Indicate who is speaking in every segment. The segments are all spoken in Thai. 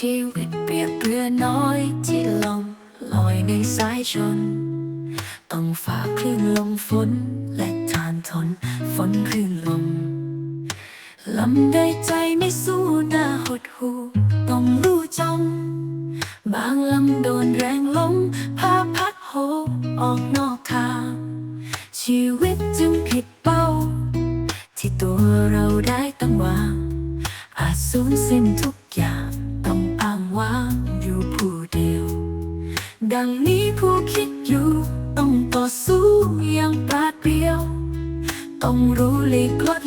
Speaker 1: ชีวิตเปรียบเรือน้อยที่ลมลอยในสายชน ต้องฝ่าคลื่นลมฝนและทานทนฝนคลื่นลมลำได้ใจไม่สู้หน้าหดหูต้องรู้จำบางลำโดนแรงลมพาพัดโหออกนอกทาง ชีวิตจึงผิดเป้า ที่ตัวเราได้ตั้งวางอาจสูญสิ้นทุกอย่าง ดังนี้ผู้คิดอยู่ ต้องต่อสู้อย่างปราดเปรียว ต้องรู้หลีกลด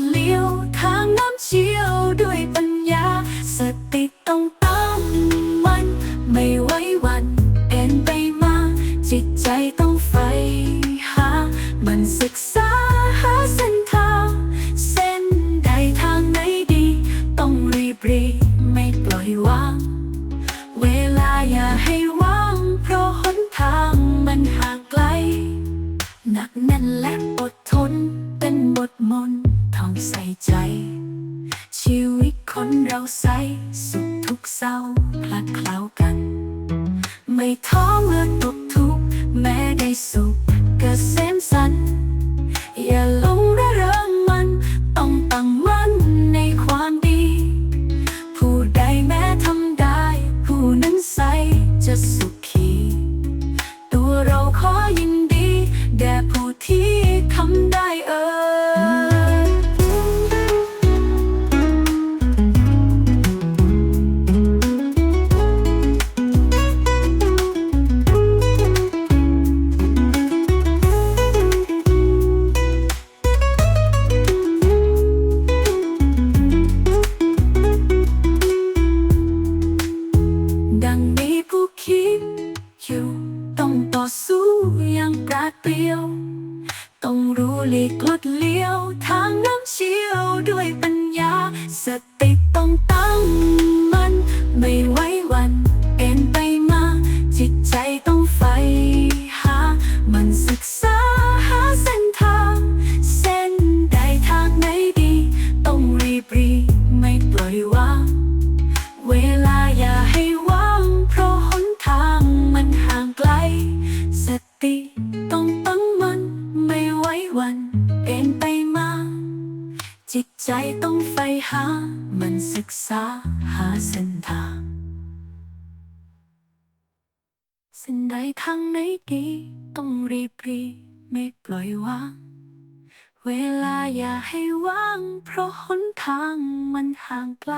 Speaker 1: คนเราใส สุขทุกเศร้าพลัดเคล้ากัน ไม่ท้อเมื่อตกทุกข์แม้ได้สุขเกษมสันู้ยังปราดเปรียว ต้องรู้หลีกลดเลี้ยว ทางน้ำเชี่ยวด้วยปัญญาสติ จิตใจต้องใฝ่หา มันศึกษาหาเส้นทาง เส้นใดทางไหนดี ต้องรีบรีไม่ปล่อยวาง เวลาอย่าให้ว่าง เพราะหนทางมันห่างไกล